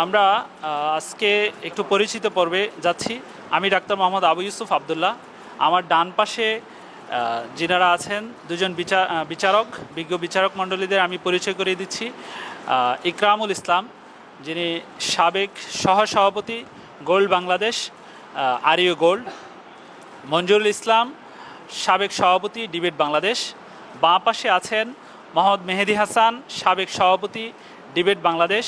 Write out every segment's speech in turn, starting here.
আমরা আজকে একটু পরিচিত পর্বে যাচ্ছি। আমি ডাক্তার মোহাম্মদ আবু ইউসুফ আবদুল্লাহ। আমার ডান পাশে যিনারা আছেন, দুজন বিচার বিচারক, বিজ্ঞ বিচারক মণ্ডলীদের আমি পরিচয় করিয়ে দিচ্ছি। ইকরামুল ইসলাম, যিনি সাবেক সহসভাপতি গোল্ড বাংলাদেশ আরিও গোল্ড। মঞ্জুরুল ইসলাম, সাবেক সভাপতি ডিবেট বাংলাদেশ। বাঁ পাশে আছেন মোহাম্মদ মেহেদি হাসান, সাবেক সভাপতি ডিবেট বাংলাদেশ।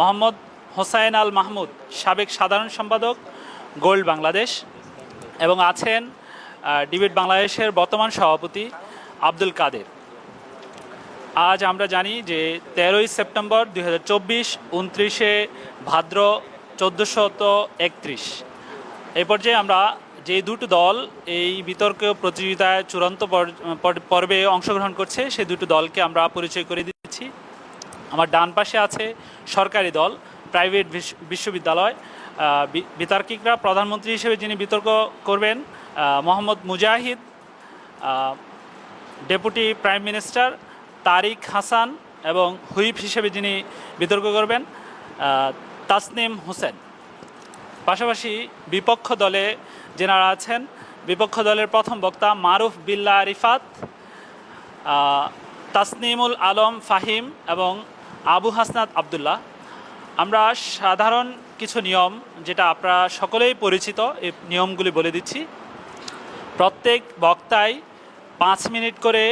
মোহাম্মদ হোসাইন আল মাহমুদ, সাবেক সাধারণ সম্পাদক, গোল্ড বাংলাদেশ, এবং আছেন ডিবেট বাংলাদেশের বর্তমান সভাপতি আব্দুল কাদের। আজ আমরা জানি যে তেরোই সেপ্টেম্বর দুই হাজার চব্বিশ, উনত্রিশে ভাদ্র চোদ্দোশত একত্রিশ। এই পর্যায়ে আমরা যে দুটো দল এই বিতর্ক প্রতিযোগিতায় চূড়ান্ত পর- পর- পর্বে অংশগ্রহণ করছে সেই দুটো দলকে আমরা পরিচয় করে দিচ্ছি। আমার ডান পাশে আছে সরকারি দল প্রাইভেট বিশ- বিশ্ববিদ্যালয়। বিতার্কিকরা প্রধানমন্ত্রী হিসেবে যিনি বিতর্ক করবেন Mohammad Mujahid deputy prime minister Tariq Hasan এবং হুইপ হিসেবে যিনি বিতর্ক করবেন তাসনিম হোসেন। পাশাপাশি বিপক্ষ দলে যেনারা আছেন, বিপক্ষ দলের প্রথম বক্তা মারুফ বিল্লা রিফাত তাসনিমুল আলম ফাহিম এবং আবু হাসনাত আবদুল্লাহ। আমরা সাধারণ কিছু নিয়ম যেটা আপনারা সকলেই পরিচিত এই নিয়মগুলি বলে দিচ্ছি। প্রত্যেক বক্তাই পাঁচ মিনিট করে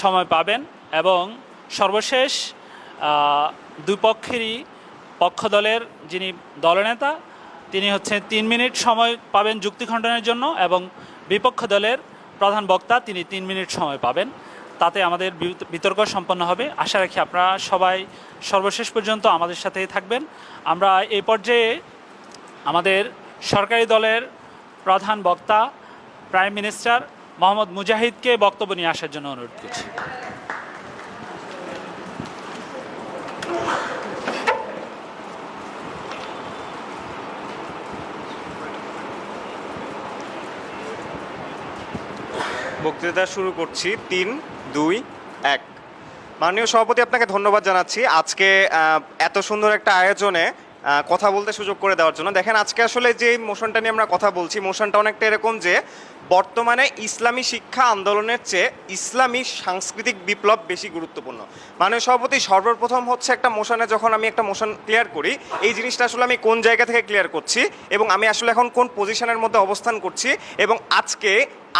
সময় পাবেন এবং সর্বশেষ আহ, দুই পক্ষেরই পক্ষ দলের যিনি দলনেতা তিনি হচ্ছেন তিন মিনিট সময় পাবেন যুক্তি খণ্ডনের জন্য এবং বিপক্ষ দলের প্রধান বক্তা তিনি তিন মিনিট সময় পাবেন। তাতে আমাদের বিত- বিতর্ক সম্পন্ন হবে। আশা রাখি আপনারা সবাই সর্বশেষ পর্যন্ত আমাদের সাথেই থাকবেন। আমরা এই পর্যায়ে আমাদের সরকারি দলের প্রধান বক্তা, প্রাইম মিনিস্টার মোহাম্মদ মুজাহিদকে বক্তব্য নিয়ে আসার জন্য অনুরোধ করছি। বক্তৃতা শুরু করছি। তিন দুই, এক। মাননীয় সভাপতি, আপনাকে ধন্যবাদ জানাচ্ছি। আজকে এত সুন্দর একটা আয়োজনে কথা বলতে সুযোগ করে দেওয়ার জন্য। দেখেন, আজকে আসলে যে মোশনটা নিয়ে আমরা কথা বলছি, মোশনটা অনেকটা এরকম যে, বর্তমানে ইসলামী শিক্ষা আন্দোলনের চেয়ে ইসলামী সাংস্কৃতিক বিপ্লব বেশি গুরুত্বপূর্ণ। মাননীয় সভাপতি, সর্বপ্রথম হচ্ছে একটা মোশনে যখন আমি একটা মোশন ক্লিয়ার করি, এই জিনিসটা আসলে আমি কোন জায়গা থেকে ক্লিয়ার করছি এবং আমি আসলে এখন কোন পজিশনের মধ্যে অবস্থান করছি এবং আজকে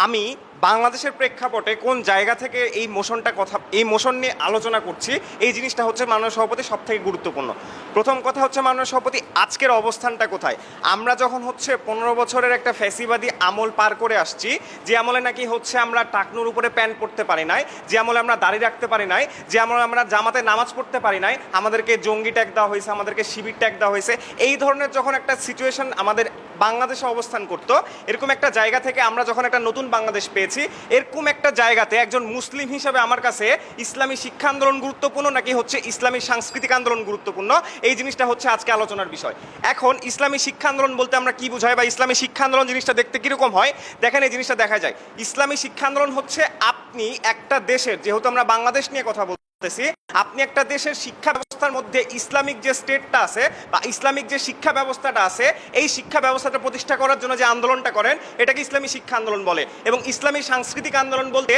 আমি বাংলাদেশের প্রেক্ষাপটে কোন জায়গা থেকে এই মোশনটা কথা, এই মোশন নিয়ে আলোচনা করছি, এই জিনিসটা হচ্ছে মাননীয় সভাপতি সব থেকে গুরুত্বপূর্ণ। প্রথম কথা হচ্ছে মাননীয় সভাপতি, আজকের অবস্থানটা কোথায়? আমরা যখন হচ্ছে পনেরো বছরের একটা ফ্যাসিবাদী আমল পার করে আসছি, যে আমলে নাকি হচ্ছে আমরা টাকনুর উপরে প্যান্ট পরতে পারি নাই, যে আমলে আমরা দাড়ি রাখতে পারি নাই, যে আমলে আমরা জামাতে নামাজ পড়তে পারি নাই, আমাদেরকে জঙ্গি ট্যাগ দেওয়া হয়েছে, আমাদেরকে শিবির ট্যাগ দেওয়া হয়েছে, এই ধরনের যখন একটা সিচুয়েশন আমাদের বাংলাদেশে অবস্থান করতো, এরকম একটা জায়গা থেকে আমরা যখন একটা নতুন বাংলাদেশ পেয়েছি। এরকম একটা জায়গাতে একজন মুসলিম হিসাবে আমার কাছে ইসলামী শিক্ষা আন্দোলন গুরুত্বপূর্ণ নাকি হচ্ছে ইসলামী সাংস্কৃতিক আন্দোলন গুরুত্বপূর্ণ? এই জিনিসটা হচ্ছে আজকে আলোচনার বিষয়। এখন ইসলামী শিক্ষা আন্দোলন বলতে আমরা কি বুঝাই বা ইসলামী শিক্ষা আন্দোলন জিনিসটা দেখতে কীরকম হয়? দেখেন এই জিনিসটা দেখা যায়। ইসলামী শিক্ষা আন্দোলন হচ্ছে আপনি একটা দেশের, যেহেতু আমরা বাংলাদেশ নিয়ে কথা বলছি বলতেছি আপনি একটা দেশের শিক্ষা ব্যবস্থার মধ্যে ইসলামিক যে স্টেটটা আছে বা ইসলামিক যে শিক্ষা ব্যবস্থাটা আছে, এই শিক্ষা ব্যবস্থাটা প্রতিষ্ঠা করার জন্য যে আন্দোলনটা করেন, এটাকে ইসলামী শিক্ষা আন্দোলন বলে। এবং ইসলামী সাংস্কৃতিক আন্দোলন বলতে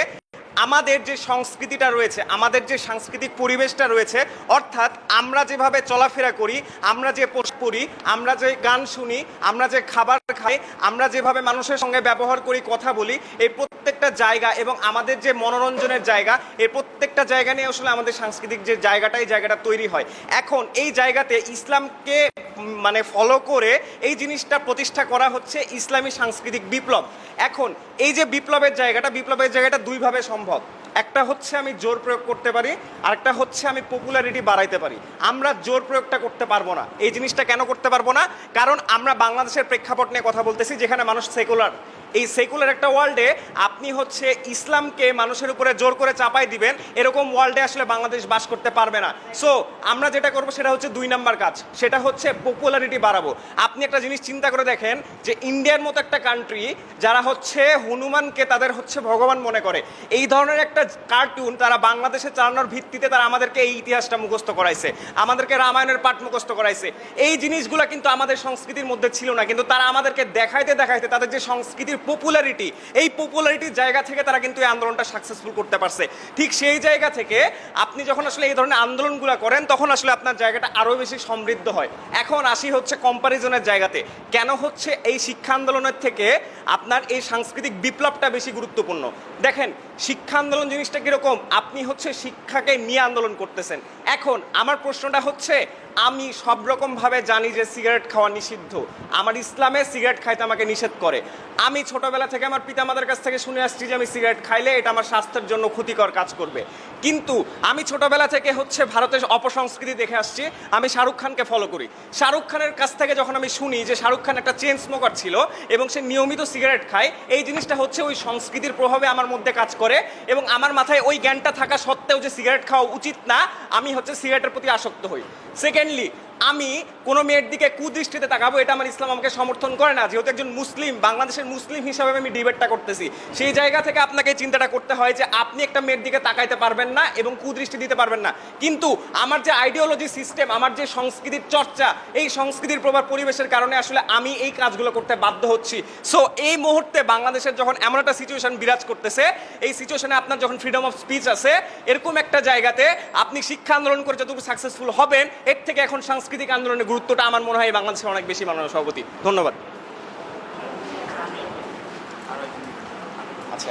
আমাদের যে সংস্কৃতিটা রয়েছে, আমাদের যে সাংস্কৃতিক পরিবেশটা রয়েছে, অর্থাৎ আমরা যেভাবে চলাফেরা করি, আমরা যে পোষ পরি আমরা যে গান শুনি, আমরা যে খাবার খাই, আমরা যেভাবে মানুষের সঙ্গে ব্যবহার করি, কথা বলি, এই প্রত্যেকটা জায়গা এবং আমাদের যে মনোরঞ্জনের জায়গা, এই প্রত্যেকটা জায়গা নিয়ে আসলে আমাদের সাংস্কৃতিক যে জায়গাটা এই জায়গাটা তৈরি হয়। এখন এই জায়গাতে ইসলামকে মানে ফলো করে এই জিনিসটা প্রতিষ্ঠা করা হচ্ছে ইসলামী সাংস্কৃতিক বিপ্লব। এখন এই যে বিপ্লবের জায়গাটা বিপ্লবের জায়গাটা দুইভাবে সম্ভব। সম্ভব একটা হচ্ছে আমি জোর প্রয়োগ করতে পারি, আরেকটা হচ্ছে আমি পপুলারিটি বাড়াইতে পারি। আমরা জোর প্রয়োগটা করতে পারব না। এই জিনিসটা কেন করতে পারব না? কারণ আমরা বাংলাদেশের প্রেক্ষাপট নিয়ে কথা বলতেছি, যেখানে মানুষ সেকুলার এই সেকুলার একটা ওয়ার্ল্ডে আপনি হচ্ছে ইসলামকে মানুষের উপরে জোর করে চাপাই দিবেন, এরকম ওয়ার্ল্ডে আসলে বাংলাদেশ বাস করতে পারবে না। সো আমরা যেটা করব সেটা হচ্ছে দুই নাম্বার কাজ। সেটা হচ্ছে পপুলারিটি বাড়াবো। আপনি একটা জিনিস চিন্তা করে দেখেন যে ইন্ডিয়ার মতো একটা কান্ট্রি যারা হচ্ছে হনুমানকে তাদের হচ্ছে ভগবান মনে করে। এই ধরনের একটা কার্টুন তারা বাংলাদেশে চালানোর ভিত্তিতে তারা আমাদেরকে এই ইতিহাসটা মুখস্থ করাইছে। আমাদেরকে রামায়ণের পাঠ মুখস্থ করাইছে। এই জিনিসগুলো কিন্তু আমাদের সংস্কৃতির মধ্যে ছিল না, কিন্তু তারা আমাদেরকে দেখাইতে দেখাইতে তাদের যে সংস্কৃতির পপুলারিটি এই পপুলারিটির জায়গা থেকে তারা কিন্তু এই আন্দোলনটা সাকসেসফুল করতে পারছে। ঠিক সেই জায়গা থেকে আপনি যখন আসলে এই ধরনের আন্দোলনগুলো করেন, তখন আসলে আপনার জায়গাটা আরও বেশি সমৃদ্ধ হয়। এখন আসি হচ্ছে কম্পারিজনের জায়গাতে। কেন হচ্ছে এই শিক্ষা আন্দোলনের থেকে আপনার এই সাংস্কৃতিক বিপ্লবটা বেশি গুরুত্বপূর্ণ? দেখেন শিক্ষা আন্দোলন জিনিসটা কীরকম? আপনি হচ্ছে শিক্ষাকে নিয়ে আন্দোলন করতেছেন। এখন আমার প্রশ্নটা হচ্ছে আমি সব রকমভাবে জানি যে সিগারেট খাওয়া নিষিদ্ধ। আমার ইসলামে সিগারেট খাইতে আমাকে নিষেধ করে। আমি ছোটবেলা থেকে আমার পিতামাতার কাছ থেকে শুনে আসছি যে আমি সিগারেট খাইলে এটা আমার স্বাস্থ্যের জন্য ক্ষতিকর কাজ করবে। কিন্তু আমি ছোটবেলা থেকে হচ্ছে ভারতের অপসংস্কৃতি দেখে আসছি, আমি শাহরুখ খানকে ফলো করি। শাহরুখ খানের কাছ থেকে যখন আমি শুনি যে শাহরুখ খান একটা চেন স্মোকার ছিল এবং সে নিয়মিত সিগারেট খায়, এই জিনিসটা হচ্ছে ওই সংস্কৃতির প্রভাবে আমার মধ্যে কাজ করে এবং আমার মাথায় ওই জ্ঞানটা থাকা সত্ত্বেও যে সিগারেট খাওয়া উচিত না, আমি হচ্ছে সিগারেটের প্রতি আসক্ত হই। secondly আমি কোনো মেয়ের দিকে কুদৃষ্টিতে তাকাবো, এটা আমার ইসলাম আমাকে সমর্থন করে না। যেহেতু একজন মুসলিম, বাংলাদেশের মুসলিম হিসাবে আমি ডিবেটটা করতেছি। সেই জায়গা থেকে আপনাকে চিন্তাটা করতে হয় যে আপনি একটা মেয়ের দিকে তাকাইতে পারবেন না এবং কুদৃষ্টি দিতে পারবেন না। কিন্তু আমার যে আইডিওলজি সিস্টেম আমার যে সংস্কৃতির চর্চা, এই সংস্কৃতির প্রভাব পরিবেশের কারণে আসলে আমি এই কাজগুলো করতে বাধ্য হচ্ছি। সো এই মুহূর্তে বাংলাদেশের যখন এমন একটা সিচুয়েশন বিরাজ করতেছে, এই সিচুয়েশনে আপনার যখন ফ্রিডম অফ স্পিচ আছে, এরকম একটা জায়গাতে আপনি শিক্ষা আন্দোলন করে যতটুকু সাকসেসফুল হবেন, এর থেকে এখন সাংস্কৃতিক আন্দোলনের গুরুত্বটা আমার মনে হয় বাংলাদেশে অনেক বেশি মাননীয় সভাপতি। ধন্যবাদ। আচ্ছা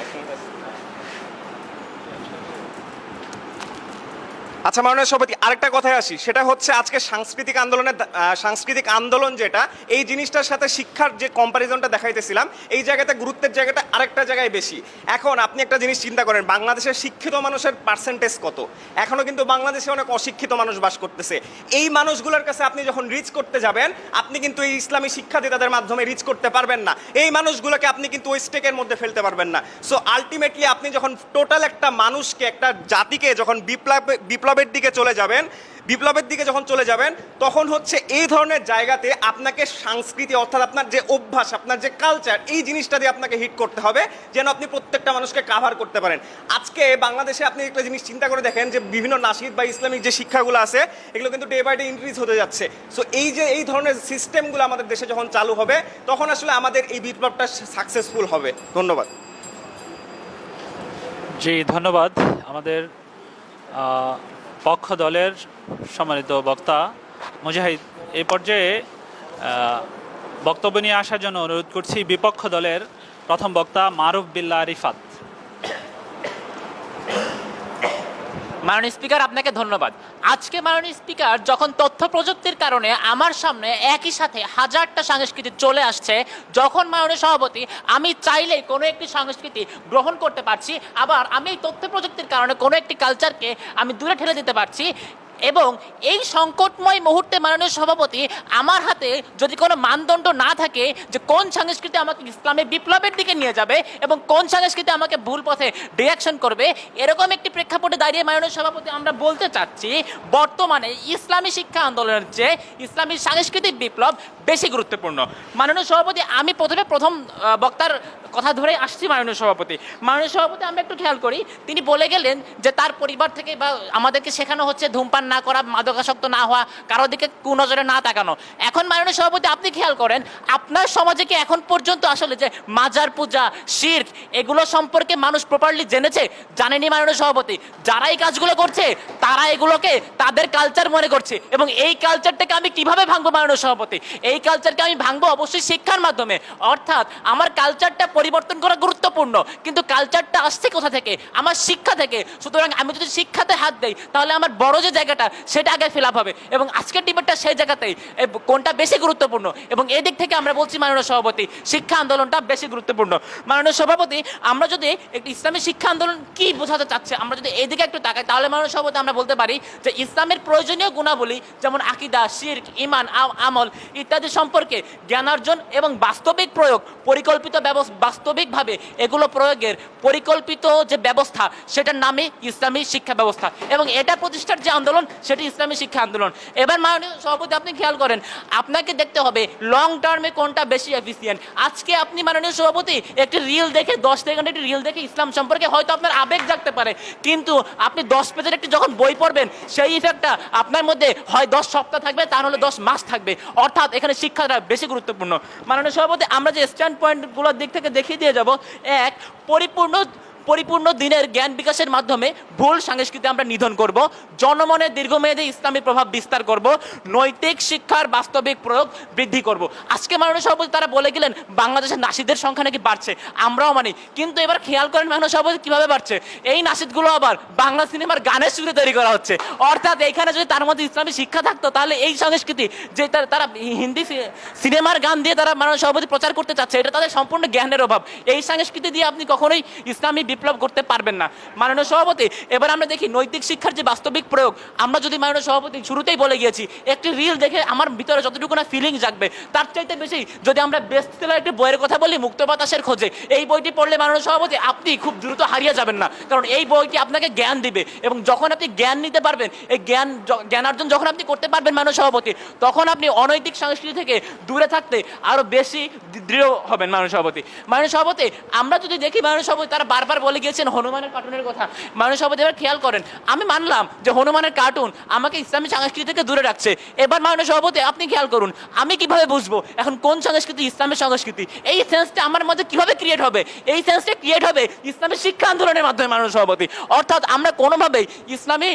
আচ্ছা মাননীয় সভাপতি, আরেকটা কথায় আসি। সেটা হচ্ছে আজকে সাংস্কৃতিক আন্দোলনের সাংস্কৃতিক আন্দোলন যেটা, এই জিনিসটার সাথে শিক্ষার যে কম্পারিজনটা দেখাইতেছিলাম, এই জায়গাতে গুরুত্বের জায়গাটা আরেকটা জায়গায় বেশি। এখন আপনি একটা জিনিস চিন্তা করেন, বাংলাদেশের শিক্ষিত মানুষের পার্সেন্টেজ কত? এখনও কিন্তু বাংলাদেশে অনেক অশিক্ষিত মানুষ বাস করতেছে। এই মানুষগুলোর কাছে আপনি যখন রিচ করতে যাবেন, আপনি কিন্তু এই ইসলামী শিক্ষাদিতাদের মাধ্যমে রিচ করতে পারবেন না। এই মানুষগুলোকে আপনি কিন্তু ওই স্টেকের মধ্যে ফেলতে পারবেন না। সো আলটিমেটলি আপনি যখন টোটাল একটা মানুষকে, একটা জাতিকে যখন বিপ্লব বিপ্লব বিপ্লবের দিকে চলে যাবেন, বিপ্লবের দিকে যখন চলে যাবেন, তখন হচ্ছে এই ধরনের জায়গাতে আপনাকে সংস্কৃতি অর্থাৎ আপনার যে অভ্যাস, আপনার যে কালচার এই জিনিসটা দিয়ে আপনাকে হিট করতে হবে, যেন আপনি প্রত্যেকটা মানুষকে কাভার করতে পারেন। আজকে বাংলাদেশে আপনি একটা জিনিস চিন্তা করে দেখেন যে বিভিন্ন নাসিদ বা ইসলামিক যে শিক্ষাগুলো আছে, এগুলো কিন্তু ডে বাই ডে ইনক্রিজ হতে যাচ্ছে। সো এই যে, এই ধরনের সিস্টেমগুলো আমাদের দেশে যখন চালু হবে, তখন আসলে আমাদের এই বিপ্লবটা সাকসেসফুল হবে। ধন্যবাদ। জি, ধন্যবাদ। আমাদের পক্ষ দলের সম্মানিত বক্তা মুজাহিদ, এই পর্যায়ে বক্তব্য নিয়ে আসার জন্য অনুরোধ করছি বিপক্ষ দলের প্রথম বক্তা মারুফ বিল্লা রিফাত মাননীয় স্পিকার, আপনাকে ধন্যবাদ। আজকে মাননীয় স্পিকার যখন তথ্য প্রযুক্তির কারণে আমার সামনে একই সাথে হাজারটা সংস্কৃতি চলে আসছে, যখন মাননীয় সভাপতি, আমি চাইলে কোনো একটি সংস্কৃতি গ্রহণ করতে পারছি, আবার আমি এই তথ্য প্রযুক্তির কারণে কোনো একটি কালচারকে আমি দূরে ঠেলে দিতে পারছি এবং এই সংকটময় মুহূর্তে মাননীয় সভাপতি, আমার হাতে যদি কোনো মানদণ্ড না থাকে যে কোন সংস্কৃতি আমাকে ইসলামের বিপ্লবের দিকে নিয়ে যাবে এবং কোন সংস্কৃতি আমাকে ভুল পথে ডিরেকশন করবে, এরকম একটি প্রেক্ষাপটে দাঁড়িয়ে মাননীয় সভাপতি, আমরা বলতে চাচ্ছি, বর্তমানে ইসলামী শিক্ষা আন্দোলনের চেয়ে ইসলামী সাংস্কৃতিক বিপ্লব বেশি গুরুত্বপূর্ণ। মাননীয় সভাপতি, আমি প্রথমে প্রথম বক্তার কথা ধরে আসছি মাননীয় সভাপতি। মাননীয় সভাপতি, আমরা একটু খেয়াল করি, তিনি বলে গেলেন যে তার পরিবার থেকে বা আমাদেরকে শেখানো হচ্ছে ধূমপান না করা, মাদকাসক্ত না হওয়া, কারও দিকে কুনজরে না তাকানো। এখন মাননীয় সভাপতি, আপনি খেয়াল করেন, আপনার সমাজে কি এখন পর্যন্ত আসলে যে মাজার পূজা, শির্ক, এগুলো সম্পর্কে মানুষ প্রপারলি জেনেছে? জানেনি মাননীয় সভাপতি? যারা এই কাজগুলো করছে, তারা এগুলোকে তাদের কালচার মনে করছে। এবং এই কালচারটাকে আমি কীভাবে ভাঙবো মাননীয় সভাপতি? এই কালচারকে আমি ভাঙবো অবশ্যই শিক্ষার মাধ্যমে। অর্থাৎ আমার কালচারটা পরিবর্তন করা গুরুত্বপূর্ণ। কিন্তু কালচারটা আসছে কোথা থেকে? আমার শিক্ষা থেকে। সুতরাং আমি যদি শিক্ষাতে হাত দেই, তাহলে আমার বড় যে জায়গাটা জায়গাটা, সেটা আগে ফিল আপ হবে। এবং আজকের ডিবেটটা সেই জায়গাতেই। কোনটা বেশি গুরুত্বপূর্ণ? এবং এদিক থেকে আমরা বলছি মাননীয় সভাপতি, শিক্ষা আন্দোলনটা বেশি গুরুত্বপূর্ণ। মাননীয় সভাপতি, আমরা যদি একটি ইসলামী শিক্ষা আন্দোলন কি বোঝাতে চাচ্ছে, আমরা যদি এদিকে একটু তাকাই, তাহলে মাননীয় সভাপতি, আমরা বলতে পারি যে ইসলামের প্রয়োজনীয় গুণাবলী, যেমন আকিদা, শির্ক ইমান আমল ইত্যাদি সম্পর্কে জ্ঞানার্জন এবং বাস্তবিক প্রয়োগ, পরিকল্পিত বাস্তবিকভাবে এগুলো প্রয়োগের পরিকল্পিত যে ব্যবস্থা, সেটার নামে ইসলামী শিক্ষা ব্যবস্থা। এবং এটা প্রতিষ্ঠার যে আন্দোলন সেটি ইসলামী শিক্ষা আন্দোলন। এবার মাননীয় সভাপতি, আপনি খেয়াল করেন, আপনাকে দেখতে হবে লং টার্মে কোনটা বেশি এফিসিয়েন্ট আজকে আপনি মাননীয় সভাপতি, একটি রিল দেখে, দশ সেকেন্ড একটি রিল দেখে ইসলাম সম্পর্কে হয়তো আপনার আবেগ জাগতে পারে। কিন্তু আপনি দশ পেজের একটি যখন বই পড়বেন, সেই ইফেক্টটা আপনার মধ্যে হয় দশ সপ্তাহ থাকবে তা হলে দশ মাস থাকবে। অর্থাৎ এখানে শিক্ষাটা বেশি গুরুত্বপূর্ণ। মাননীয় সভাপতি, আমরা যে স্ট্যান্ড পয়েন্টগুলোর দিক থেকে দেখিয়ে দিয়ে যাব, এক, পরিপূর্ণ পরিপূর্ণ দিনের জ্ঞান বিকাশের মাধ্যমে ভুল সংস্কৃতি আমরা নিধন করব, জনমনে দীর্ঘমেয়াদী ইসলামী প্রভাব বিস্তার করব, নৈতিক শিক্ষার বাস্তবিক প্রয়োগ বৃদ্ধি করব। আজকে মাননীয় সভাপতি তারা বলে গেলেন, বাংলাদেশের নাসিদের সংখ্যা নাকি বাড়ছে? আমরাও মানি। কিন্তু এবার খেয়াল করেন মাননীয় সভাপতি, কীভাবে বাড়ছে? এই নাসিদগুলো আবার বাংলা সিনেমার গানের সুরে তৈরি করা হচ্ছে। অর্থাৎ এখানে যদি তার মধ্যে ইসলামী শিক্ষা থাকতো, তাহলে এই সংস্কৃতি যে তারা হিন্দি সিনেমার গান দিয়ে তারা মাননীয় সভাপতি প্রচার করতে চাচ্ছে, এটা তাদের সম্পূর্ণ জ্ঞানের অভাব। এই সংস্কৃতি দিয়ে আপনি কখনোই ইসলামী বিপ্লব করতে পারবেন না। মাননীয় সভাপতি, এবার আমরা দেখি নৈতিক শিক্ষার যে বাস্তবিক প্রয়োগ, আমরা যদি মাননীয় সভাপতি শুরুতেই বলে গিয়েছি, একটি রিল দেখে আমার ভিতরে যতটুকু না ফিলিং জাগবে, তার চাইতে বেশি যদি আমরা বেস্ট সেলার একটি বইয়ের কথা বলি, মুক্ত বাতাসের খোঁজে, এই বইটি পড়লে মাননীয় সভাপতি আপনি খুব দ্রুত হারিয়ে যাবেন না। কারণ এই বইটি আপনাকে জ্ঞান দিবে এবং যখন আপনি জ্ঞান নিতে পারবেন, এই জ্ঞান জ্ঞানার্জন যখন আপনি করতে পারবেন মাননীয় সভাপতি, তখন আপনি অনৈতিক সংস্কৃতি থেকে দূরে থাকতে আরও বেশি দৃঢ় হবেন মাননীয় সভাপতি। মাননীয় সভাপতি, আমরা যদি দেখি মাননীয় সভাপতি তারা বারবার বলে গিয়েছেন হনুমানের কার্টুনের কথা। মানুষ সবাই এবার খেয়াল করেন, আমি মানলাম যে হনুমানের কার্টুন আমাকে ইসলামী সংস্কৃতি থেকে দূরে রাখছে। এবার মানুষ সভাপতি আপনি খেয়াল করুন, আমি কীভাবে বুঝব এখন কোন সংস্কৃতি ইসলামের সংস্কৃতি? এই সেন্সটা আমার মধ্যে কীভাবে ক্রিয়েট হবে? এই সেন্সটা ক্রিয়েট হবে ইসলামের শিক্ষা আন্দোলনের মাধ্যমে মানুষ সভাপতি অর্থাৎ আমরা কোনোভাবেই ইসলামী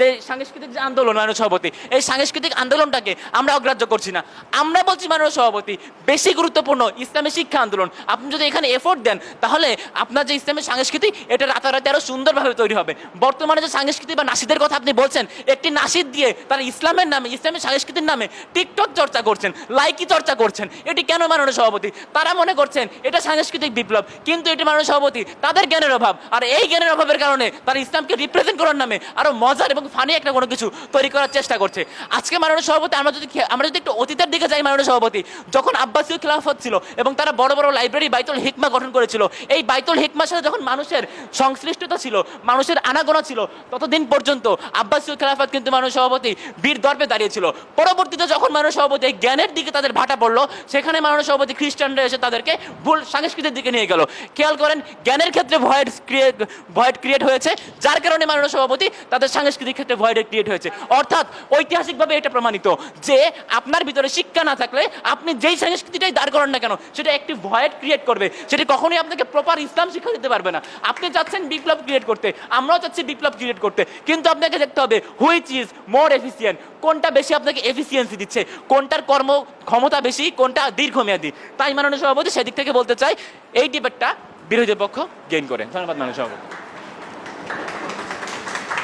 যে সাংস্কৃতিক যে আন্দোলন, মাননীয় সভাপতি, এই সাংস্কৃতিক আন্দোলনটাকে আমরা অগ্রাহ্য করছি না। আমরা বলছি, মাননীয় সভাপতি, বেশি গুরুত্বপূর্ণ ইসলামী শিক্ষা আন্দোলন। আপনি যদি এখানে এফোর্ট দেন, তাহলে আপনার যে ইসলামের সংস্কৃতি এটা রাতারাতি আরও সুন্দরভাবে তৈরি হবে। বর্তমানে যে সংস্কৃতি বা নাসিদের কথা আপনি বলছেন, একটি নাসিদ দিয়ে তারা ইসলামের নামে, ইসলামী সংস্কৃতির নামে টিকটক চর্চা করছেন, লাইকি চর্চা করছেন। এটি কেন, মাননীয় সভাপতি? তারা মনে করছেন, এটা সাংস্কৃতিক বিপ্লব। কিন্তু এটি, মাননীয় সভাপতি, তাদের জ্ঞানের অভাব। আর এই জ্ঞানের অভাবের কারণে তারা ইসলামকে রিপ্রেজেন্ট করার নামে আরও মজার এবং ফানি একটা কোনো কিছু তৈরি করার চেষ্টা করছে। আজকে মাননীয় সভাপতি, আমরা যদি আমরা যদি একটু অতীতের দিকে যাই মাননীয় সভাপতি, যখন আব্বাসীয় খিলাফত ছিল এবং তারা বড় বড় লাইব্রেরি বাইতুল হিকমা গঠন করেছিল, এই বাইতুল হিকমার সাথে যখন মানুষের সংশ্লিষ্টতা ছিল, মানুষের আনাগোনা ছিল, ততদিন পর্যন্ত আব্বাসীয় খেলাফত কিন্তু মানুষ সভাপতি বীর দর্পে দাঁড়িয়েছিল পরবর্তীতে যখন মানুষ সভাপতি এই জ্ঞানের দিকে তাদের ভাটা পড়ল, সেখানে মানুষ সভাপতি খ্রিস্টানরা এসে তাদেরকে ভুল সংস্কৃতির দিকে নিয়ে গেল। খেয়াল করেন, জ্ঞানের ক্ষেত্রে ভয়েড ক্রিয়েট ভয়েড ক্রিয়েট হয়েছে, যার কারণে মাননীয় সভাপতি তাদের সাংস্কৃতিক ক্ষেত্রে ভয়েড ক্রিয়েট হয়েছে। অর্থাৎ ঐতিহাসিকভাবে এটা প্রমাণিত যে আপনার ভিতরে শিক্ষা না থাকলে আপনি যেই সংস্কৃতিটাই দাঁড় করেন না কেন, সেটা একটি ভয়েড ক্রিয়েট করবে। সেটি কখনোই আপনাকে প্রপার ইসলাম শিক্ষা দিতে পারবে না। আপনি চাচ্ছেন বিপ্লব ক্রিয়েট করতে, আমরাও চাচ্ছি বিপ্লব ক্রিয়েট করতে। কিন্তু আপনাকে দেখতে হবে হুইচ ইজ মোর এফিসিয়েন্ট কোনটা বেশি আপনাকে এফিসিয়েন্সি দিচ্ছে, কোনটার কর্ম ক্ষমতা বেশি, কোনটা দীর্ঘমেয়াদী। তাই মাননীয় সভাপতি সেদিক থেকে বলতে চাই, এই ডিবেটটা বিরোধী পক্ষ গেইন করে। ধন্যবাদ মাননীয় সভাপতি।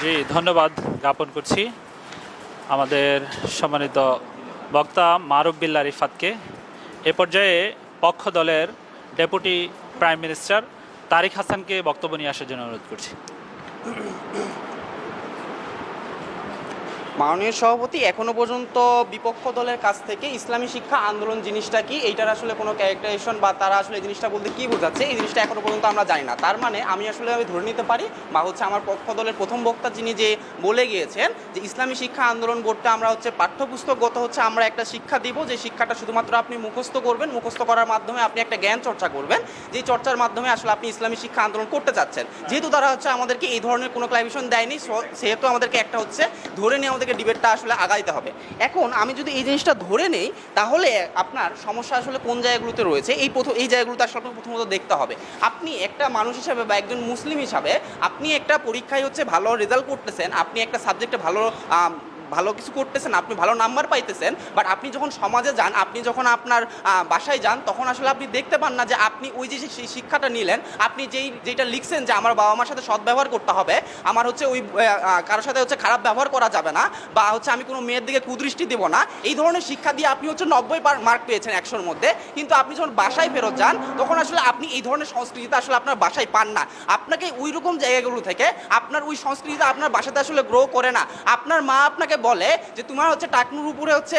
জি, ধন্যবাদ জ্ঞাপন করছি। আমাদের সম্মানিত বক্তা মারুফ বিল্লা রিফাতকে। এ পর্যায়ে পক্ষ দলের ডেপুটি প্রাইম মিনিস্টার তারিক হাসানকে বক্তব্য নিয়ে আসার জন্য অনুরোধ করছি। মাননীয় সভাপতি, এখনও পর্যন্ত বিপক্ষ দলের কাছ থেকে ইসলামী শিক্ষা আন্দোলন জিনিসটা কি? এইটার আসলে কোনো ক্যারেক্টারেশন বা তারা আসলে এই জিনিসটা বলতে কি বোঝাচ্ছে? এই জিনিসটা এখনও পর্যন্ত আমরা জানি না। তার মানে আমি আসলে আমি ধরে নিতে পারি বা হচ্ছে আমার পক্ষ দলের প্রথম বক্তা যিনি যে বলে গিয়েছেন যে ইসলামী শিক্ষা আন্দোলন বোর্ডটা আমরা হচ্ছে পাঠ্যপুস্তকগত হচ্ছে আমরা একটা শিক্ষা দিব, যে শিক্ষাটা শুধুমাত্র আপনি মুখস্থ করবেন, মুখস্থ করার মাধ্যমে আপনি একটা জ্ঞান চর্চা করবেন, যে চর্চার মাধ্যমে আসলে আপনি ইসলামী শিক্ষা আন্দোলন করতে চাচ্ছেন যেহেতু তারা হচ্ছে আমাদেরকে এই ধরনের কোনো ক্লারিফিকেশন দেয়নি সেহেতু আমাদেরকে একটা হচ্ছে ধরে নিয়ে আমাদেরকে ডিবেটটা আসলে আগাইতে হবে। এখন আমি যদি এই জিনিসটা ধরে নেই, তাহলে আপনার সমস্যা আসলে কোন জায়গাগুলোতে রয়েছে? এই প্রথম, এই জায়গাগুলোতে আসলে আপনাকে প্রথমত দেখতে হবে। আপনি একটা মানুষ হিসাবে বা একজন মুসলিম হিসাবে আপনি একটা পরীক্ষায় হচ্ছে ভালো রেজাল্ট করতেছেন, আপনি একটা সাবজেক্টে ভালো ভালো কিছু করতেছেন, আপনি ভালো নাম্বার পাইতেছেন বাট আপনি যখন সমাজে যান, আপনি যখন আপনার বাসায় যান, তখন আসলে আপনি দেখতে পান না যে আপনি ওই যে সেই শিক্ষাটা নিলেন, আপনি যেই যেটা লিখছেন যে আমার বাবা মার সাথে সদ্ব্যবহার করতে হবে, আমার হচ্ছে ওই কারোর সাথে হচ্ছে খারাপ ব্যবহার করা যাবে না, বা হচ্ছে আমি কোনো মেয়ের দিকে কুদৃষ্টি দিব না, এই ধরনের শিক্ষা দিয়ে আপনি হচ্ছে নব্বই মার্ক পেয়েছেন একশোর মধ্যে, কিন্তু আপনি যখন বাসায় ফেরত যান, তখন আসলে আপনি এই ধরনের সংস্কৃতিটা আসলে আপনার বাসায় পান না, আপনাকে ওই রকম জায়গাগুলো থেকে, আপনার ওই সংস্কৃতিটা আপনার বাসাতে আসলে গ্রো করে না, আপনার মা আপনাকে বলে যে তোমার হচ্ছে টাকনুর উপরে হচ্ছে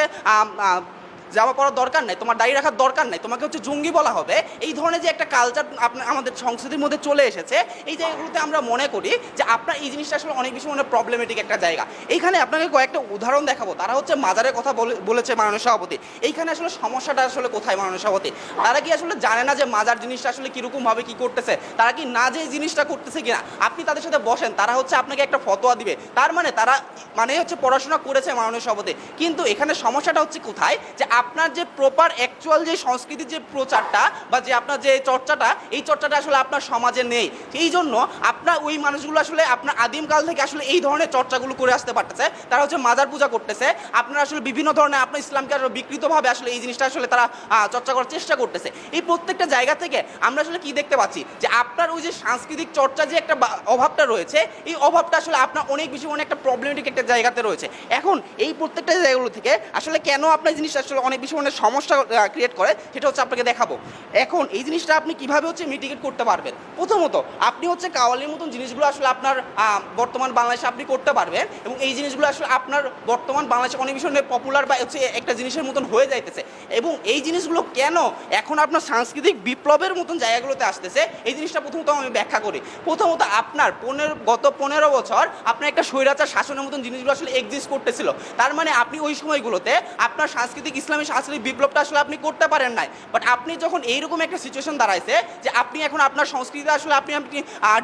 জামা পরার দরকার নাই, তোমার দাড়ি রাখার দরকার নাই, তোমাকে হচ্ছে জঙ্গি বলা হবে। এই ধরনের যে একটা কালচার আপনার আমাদের সংস্কৃতির মধ্যে চলে এসেছে, এই জায়গাগুলোতে আমরা মনে করি যে আপনার এই জিনিসটা আসলে অনেক বেশি মনে প্রবলেমেটিক একটা জায়গা। এইখানে আপনাকে কয়েকটা উদাহরণ দেখাবো, তারা হচ্ছে মাজারের কথা বলে- বলেছে মাননীয় সভাপতি। এইখানে আসলে সমস্যাটা আসলে কোথায় মাননীয় সভাপতি? তারা কি আসলে জানে না যে মাজার জিনিসটা আসলে কীরকম ভাবে কি করতেছে? তারা কি না যে জিনিসটা করতেছে কিনা? আপনি তাদের সাথে বসেন, তারা হচ্ছে আপনাকে একটা ফতোয়া দিবে। তার মানে তারা মানে হচ্ছে পড়াশোনা করেছে মাননীয় সভাপতি। কিন্তু এখানে সমস্যাটা হচ্ছে কোথায়? যে আপনার যে প্রপার অ্যাকচুয়াল যে সংস্কৃতির যে প্রচারটা বা যে আপনার যে চর্চাটা, এই চর্চাটা আসলে আপনার সমাজে নেই। এই জন্য আপনার ওই মানুষগুলো আসলে আপনার আদিমকাল থেকে আসলে এই ধরনের চর্চাগুলো করে আসতে পারতেছে। তারা হচ্ছে মাজার পূজা করতেছে। আপনারা আসলে বিভিন্ন ধরনের আপনার ইসলামকে আসলে বিকৃতভাবে আসলে এই জিনিসটা আসলে তারা চর্চা করার চেষ্টা করতেছে। এই প্রত্যেকটা জায়গা থেকে আমরা আসলে কি দেখতে পাচ্ছি? যে আপনার ওই যে সাংস্কৃতিক চর্চা যে একটা অভাবটা রয়েছে, এই অভাবটা আসলে আপনার অনেক বেশি অনেক একটা প্রবলেমেটিক একটা জায়গাতে রয়েছে। এখন এই প্রত্যেকটা জায়গাগুলো থেকে আসলে কেন আপনার জিনিসটা আসলে অনেক বেশি অনেক সমস্যা ক্রিয়েট করে, সেটা হচ্ছে আপনাকে দেখাবো। এখন এই জিনিসটা আপনি কীভাবে হচ্ছে মিটিগেট করতে পারবেন? প্রথমত, আপনি হচ্ছে কাওয়ালির মতন জিনিসগুলো আসলে আপনার বর্তমান বাংলাদেশে আপনি করতে পারবেন এবং এই জিনিসগুলো আসলে আপনার বর্তমান বাংলাদেশে অনেক বেশি পপুলার বা হচ্ছে একটা জিনিসের মতন হয়ে যাইতেছে। এবং এই জিনিসগুলো কেন এখন আপনার সাংস্কৃতিক বিপ্লবের মতন জায়গাগুলোতে আসতেছে, এই জিনিসটা প্রথমত আমি ব্যাখ্যা করি। প্রথমত আপনার পনেরো, গত পনেরো বছর আপনার একটা স্বৈরাচার শাসনের মতন জিনিসগুলো আসলে এক্সিস্ট করতেছিল। তার মানে আপনি ওই সময়গুলোতে আপনার সাংস্কৃতিক ইসলামী সাংস্কৃতিক বিপ্লবটা আসলে আপনি করতে পারেন নাই। বাট আপনি যখন এইরকম একটা সিচুয়েশন দাঁড়াইছে যে আপনি এখন আপনার সংস্কৃতি আসলে আপনি আপনি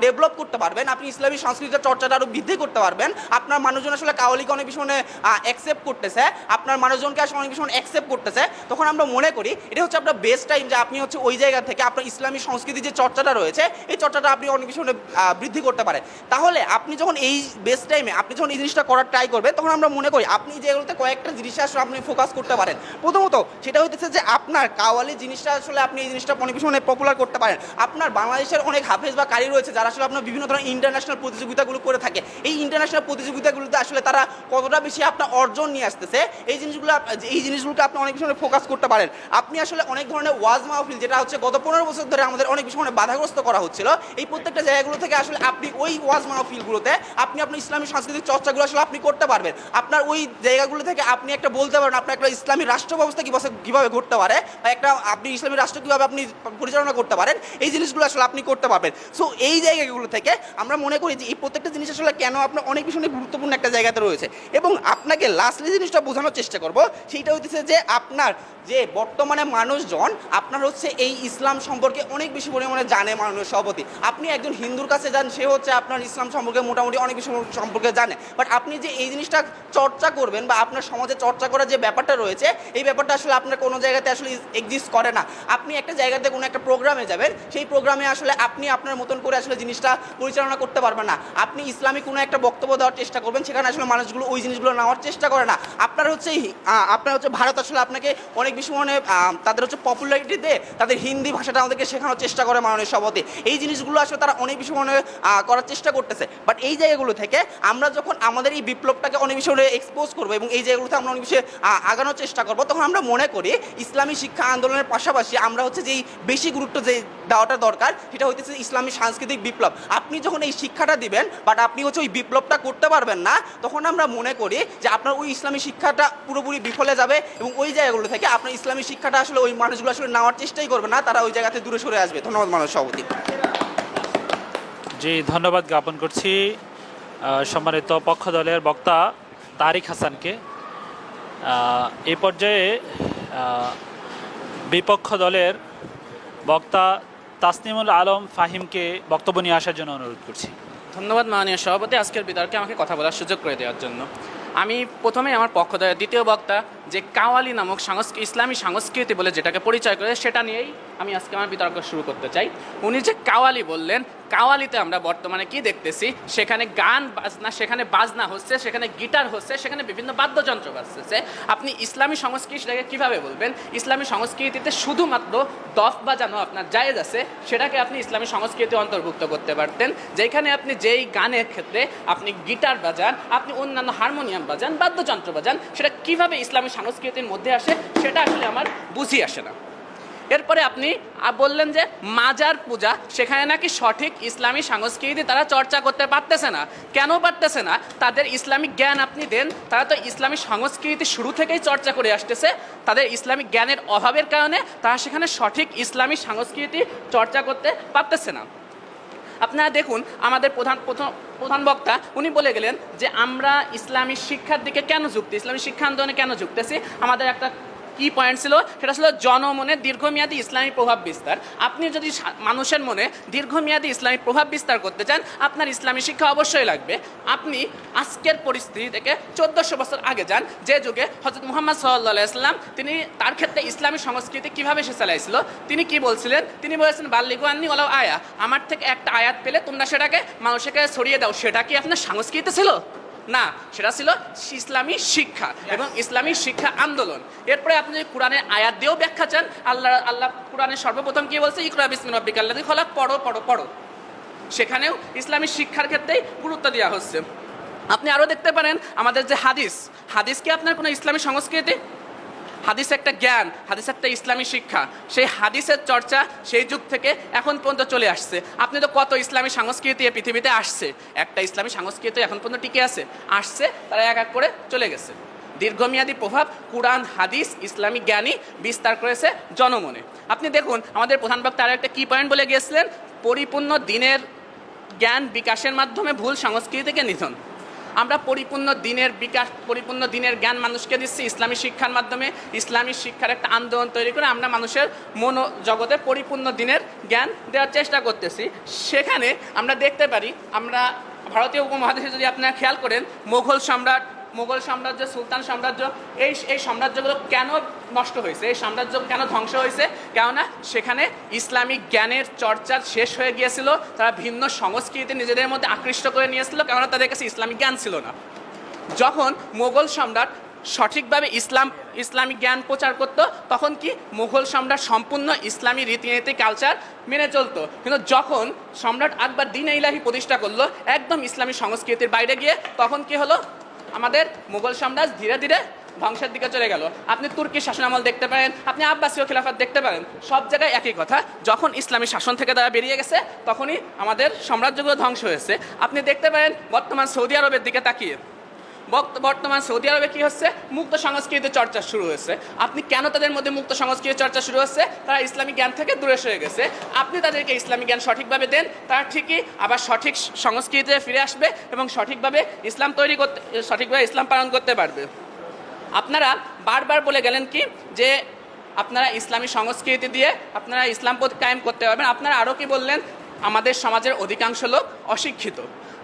ডেভেলপ করতে পারবেন আপনি ইসলামী সংস্কৃতির চর্চাটা আরও বৃদ্ধি করতে পারবেন আপনার মানুষজন আসলে কাওয়ালিকে অনেক মানে অ্যাকসেপ্ট করতেছে আপনার মানুষজনকে আসলে অনেক বেশি অ্যাকসেপ্ট করতেছে। তখন আমরা মনে করি এটা হচ্ছে আপনার বেস্ট টাইম যে আপনি হচ্ছে ওই জায়গা থেকে আপনার ইসলামী সংস্কৃতির যে চর্চাটা রয়েছে এই চর্চাটা আপনি অনেক মানে, বৃদ্ধি করতে পারেন। তাহলে আপনি যখন এই বেস্ট টাইমে আপনি যখন এই জিনিসটা করার ট্রাই করবেন তখন আমরা মনে করি আপনি যেগুলোতে কয়েকটা জিনিসে আসলে আপনি ফোকাস করতে পারেন। প্রথমত সেটা হইতেছে যে আপনার কাওয়ালি জিনিসটা আসলে আপনি এই জিনিসটা অনেক পপুলার করতে পারেন। আপনার বাংলাদেশের অনেক হাফেজ বা কারি রয়েছে যারা আসলে আপনার বিভিন্ন ধরনের ইন্টারন্যাশনাল প্রতিযোগিতাগুলো করে থাকে। এই ইন্টারন্যাশনাল প্রতিযোগিতাগুলোতে আসলে তারা কতটা বেশি আপনার অর্জন নিয়ে আসতেছে, এই জিনিসগুলো এই জিনিসগুলোকে আপনি অনেক বেশি ফোকাস করতে পারেন। আপনি আসলে অনেক ধরনের ওয়াজ মাহফিল, যেটা হচ্ছে গত পনেরো বছর ধরে আমাদের অনেক বেশি মানে বাধাগ্রস্ত করা হচ্ছিল, এই প্রত্যেকটা জায়গাগুলো থেকে আসলে আপনি ওই ওয়াজ মাহফিলগুলোতে আপনি আপনার ইসলামী সাংস্কৃতিক চর্চাগুলো আসলে আপনি করতে পারবেন। আপনার ওই জায়গাগুলো থেকে আপনি একটা বলতে পারেন আপনার একটা ইসলামী রাষ্ট্র ব্যবস্থা কীভাবে কীভাবে ঘটতে পারে বা একটা আপনি ইসলামী রাষ্ট্র কীভাবে আপনি পরিচালনা করতে পারেন, এই জিনিসগুলো আসলে আপনি করতে পারবেন। সো এই জায়গাগুলো থেকে আমরা মনে করি যে এই প্রত্যেকটা জিনিস আসলে কেন আপনার অনেক বেশি অনেক গুরুত্বপূর্ণ একটা জায়গাতে রয়েছে। এবং আপনাকে লাস্টলি জিনিসটা বোঝানোর চেষ্টা করব সেইটা হইতেছে যে আপনার যে বর্তমানে মানুষজন, আপনার হচ্ছে এই ইসলাম সম্পর্কে অনেক বেশি পরিমাণে জানে মাননীয় সভাপতি। আপনি একজন হিন্দুর কাছে যান, সে হচ্ছে আপনার ইসলাম সম্পর্কে মোটামুটি অনেক বেশি সম্পর্কে জানে। বাট আপনি যে এই জিনিসটা চর্চা করবেন বা আপনার সমাজে চর্চা করার যে ব্যাপারটা রয়েছে এই ব্যাপারটা আসলে আপনার কোনো জায়গাতে আসলে এক্সিস্ট করে না। আপনি একটা জায়গাতে কোনো একটা প্রোগ্রামে যাবেন, সেই প্রোগ্রামে আসলে আপনি আপনার মতন করে আসলে জিনিসটা পরিচালনা করতে পারবেন না। আপনি ইসলামী কোনো একটা বক্তব্য দেওয়ার চেষ্টা করবেন, সেখানে আসলে মানুষগুলো ওই জিনিসগুলো নেওয়ার চেষ্টা করে না। আপনার হচ্ছে আপনার হচ্ছে ভারত আসলে আপনাকে অনেক বেশি মানে তাদের হচ্ছে পপুলারিটি দিয়ে তাদের হিন্দি ভাষাটা আমাদেরকে শেখানোর চেষ্টা করে মাননীয় সভাপতি। এই জিনিসগুলো আসলে তারা অনেক বেশি মনে করার চেষ্টা করতেছে। বাট এই জায়গাগুলো থেকে আমরা যখন আমাদের এই বিপ্লবটাকে অনেক বেশি এক্সপোজ করব এবং এই জায়গাগুলোতে আমরা অনেক বেশি আগানোর চেষ্টা করব তখন আমরা মনে করি ইসলামী শিক্ষা আন্দোলনের পাশাপাশি আমরা হচ্ছে যেই বেশি গুরুত্ব যে দেওয়াটা দরকার, সেটা হইতেছে ইসলামী সাংস্কৃতিক বিপ্লব। আপনি যখন এই শিক্ষাটা দিবেন বাট আপনি হচ্ছে ওই বিপ্লবটা করতে পারবেন না, তখন আমরা মনে করি যে আপনার ওই ইসলামী শিক্ষাটা পুরোপুরি বিফলে যাবে এবং ওই জায়গাগুলো থেকে আপনার ইসলামী শিক্ষাটা আসলে ওই মানুষগুলো আসলে নেওয়ার চেষ্টাই করবে না, তারা ওই জায়গাতে দূরে সরে আসবে। ধন্যবাদ মানুষ সভাপতি। জি, ধন্যবাদ জ্ঞাপন করছি। সম্মানিত পক্ষ দলের বক্তা তারিক হাসানকে। এই পর্যায়ে বিপক্ষ দলের বক্তা তাসনিমুল আলম ফাহিমকে বক্তব্য নিয়ে আসার জন্য অনুরোধ করছি। ধন্যবাদ মাননীয় সভাপতি। আজকের বিতর্কে আমাকে কথা বলার সুযোগ করে দেওয়ার জন্য। আমি প্রথমে আমার পক্ষ দ্বিতীয় বক্তা যে কাওয়ালি নামক সংস্কৃতি ইসলামী সংস্কৃতি বলে যেটাকে পরিচয় করে, সেটা নিয়েই আমি আজকে আমার বিতর্ক শুরু করতে চাই। উনি যে কাওয়ালি বললেন, কাওয়ালিতে আমরা বর্তমানে কি দেখতেছি? সেখানে গান, বাজনা, সেখানে বাজনা হচ্ছে, সেখানে গিটার হচ্ছে, সেখানে বিভিন্ন বাদ্যযন্ত্র বাজতেছে। আপনি ইসলামী সংস্কৃতিটাকে কীভাবে বলবেন? ইসলামী সংস্কৃতিতে শুধুমাত্র দফ বাজানো আপনার জায়েজ আছে, সেটাকে আপনি ইসলামী সংস্কৃতি অন্তর্ভুক্ত করতে পারতেন। যেখানে আপনি যেই গানের ক্ষেত্রে আপনি গিটার বাজান, আপনি অন্যান্য হারমোনিয়াম বাজান, বাদ্যযন্ত্র বাজান, সেটা কীভাবে ইসলামী সংস্কৃতির মধ্যে আসে, সেটা আসলে আমার বুঝি আসে না। এরপরে আপনি বললেন যে মাজার পূজা, সেখানে নাকি সঠিক ইসলামী সংস্কৃতি তারা চর্চা করতে পারতেছে না। কেন পারতেছে না? তাদের ইসলামিক জ্ঞান আপনি দেন, তারা তো ইসলামী সংস্কৃতি শুরু থেকেই চর্চা করে আসতেছে। তাদের ইসলামিক জ্ঞানের অভাবের কারণে তারা সেখানে সঠিক ইসলামী সংস্কৃতি চর্চা করতে পারতেছে না। আপনারা দেখুন, আমাদের প্রধান, প্রথম, প্রধান বক্তা, উনি বলে গেলেন যে আমরা ইসলামী শিক্ষার দিকে কেন যুক্ত, ইসলামী শিক্ষা আন্দোলনে কেন যুক্তেছি আমাদের একটা কি পয়েন্ট ছিল? সেটা ছিল জনমনে দীর্ঘমেয়াদী ইসলামী প্রভাব বিস্তার। আপনি যদি মানুষের মনে দীর্ঘমেয়াদী ইসলামী প্রভাব বিস্তার করতে চান, আপনার ইসলামী শিক্ষা অবশ্যই লাগবে। আপনি আজকের পরিস্থিতি থেকে চোদ্দোশো বছর আগে যান। যে যুগে হজরত মুহাম্মদ সাল্লাহ ইসলাম তিনি তার ক্ষেত্রে ইসলামী সংস্কৃতি কীভাবে সে চালাইছিল? তিনি কি বলছিলেন? তিনি বলেছেন, বাল্লিগু আন্নি ওলাও আয়া। আমার থেকে একটা আয়াত পেলে তোমরা সেটাকে মানুষকে ছড়িয়ে দাও। সেটা কি আপনার সংস্কৃতি ছিল? না সেটা ছিল ইসলামী শিক্ষা এবং ইসলামী শিক্ষা আন্দোলন। এরপরে আপনি যদি কোরআনের আয়াত দিয়েও ব্যাখ্যা চান আল্লাহ আল্লাহ কোরআনের সর্বপ্রথম কি বলছে? ইকরা বিসমিন রব্বিক খোলা খলাক পড়ো পড়ো পড়ো। সেখানেও ইসলামী শিক্ষার ক্ষেত্রেই গুরুত্ব দেওয়া হচ্ছে। আপনি আরও দেখতে পারেন আমাদের যে হাদিস হাদিস কি আপনার কোনো ইসলামী সংস্কৃতি? হাদিস একটা জ্ঞান, হাদিস একটা ইসলামী শিক্ষা। সেই হাদিসের চর্চা সেই যুগ থেকে এখন পর্যন্ত চলে আসছে। আপনি তো কত ইসলামী সংস্কৃতি পৃথিবীতে আসছে? একটা ইসলামী সংস্কৃতি এখন পর্যন্ত টিকে আছে। আসছে, তারা এক এক করে চলে গেছে। দীর্ঘমেয়াদী প্রভাব, কোরআন, হাদিস, ইসলামী জ্ঞানী বিস্তার করেছে জনমনে। আপনি দেখুন, আমাদের প্রধান বক্তা আরও একটা কি পয়েন্ট বলে গিয়েছিলেন, পরিপূর্ণ দিনের জ্ঞান বিকাশের মাধ্যমে ভুল সংস্কৃতিকে নিধন। আমরা পরিপূর্ণ দিনের বিকাশ, পরিপূর্ণ দিনের জ্ঞান মানুষকে দিচ্ছি ইসলামী শিক্ষার মাধ্যমে। ইসলামী শিক্ষার একটা আন্দোলন তৈরি করে আমরা মানুষের মনোজগতে পরিপূর্ণ দিনের জ্ঞান দেওয়ার চেষ্টা করতেছি। সেখানে আমরা দেখতে পারি, আমরা ভারতীয় উপমহাদেশে যদি আপনারা খেয়াল করেন, মোঘল সম্রাট মোগল সাম্রাজ্য, সুলতান সাম্রাজ্য, এই এই সাম্রাজ্যগুলো কেন নষ্ট হয়েছে? এই সাম্রাজ্য কেন ধ্বংস হয়েছে? কেননা সেখানে ইসলামিক জ্ঞানের চর্চা শেষ হয়ে গিয়েছিল, তারা ভিন্ন সংস্কৃতি নিজেদের মধ্যে আকৃষ্ট করে নিয়েছিল, কেননা তাদের কাছে ইসলামিক জ্ঞান ছিল না। যখন মোগল সম্রাট সঠিকভাবে ইসলাম, ইসলামিক জ্ঞান প্রচার করত, তখন কি মুঘল সম্রাট সম্পূর্ণ ইসলামী রীতিনীতি, কালচার মেনে চলতো? কিন্তু যখন সম্রাট আকবর দিন ইলাহি প্রতিষ্ঠা করল, একদম ইসলামী সংস্কৃতির বাইরে গিয়ে, তখন কি হলো? আমাদের মুঘল সাম্রাজ্য ধীরে ধীরে ধ্বংসের দিকে চলে গেল। আপনি তুর্কি শাসনামল দেখতে পারেন, আপনি আব্বাসীয় খিলাফত দেখতে পারেন, সব জায়গায় একই কথা। যখন ইসলামী শাসন থেকে তারা বেরিয়ে গেছে, তখনই আমাদের সাম্রাজ্যগুলো ধ্বংস হয়েছে। আপনি দেখতে পারেন, বর্তমান সৌদি আরবের দিকে তাকিয়ে। বর্তমান সৌদি আরবে কি হচ্ছে? মুক্ত সংস্কৃতির চর্চা শুরু হয়েছে। আপনি কেন তাদের মধ্যে মুক্ত সংস্কৃতির চর্চা শুরু হচ্ছে? তারা ইসলামী জ্ঞান থেকে দূরে সরে গেছে। আপনি তাদেরকে ইসলামী জ্ঞান সঠিকভাবে দেন, তারা ঠিকই আবার সঠিক সংস্কৃতিতে ফিরে আসবে এবং সঠিকভাবে ইসলাম তৈরি করতে, সঠিকভাবে ইসলাম পালন করতে পারবে। আপনারা বারবার বলে গেলেন কি? যে আপনারা ইসলামী সংস্কৃতি দিয়ে আপনারা ইসলাম পথ কায়েম করতে পারবেন। আপনারা আরও কি বললেন? আমাদের সমাজের অধিকাংশ লোক অশিক্ষিত।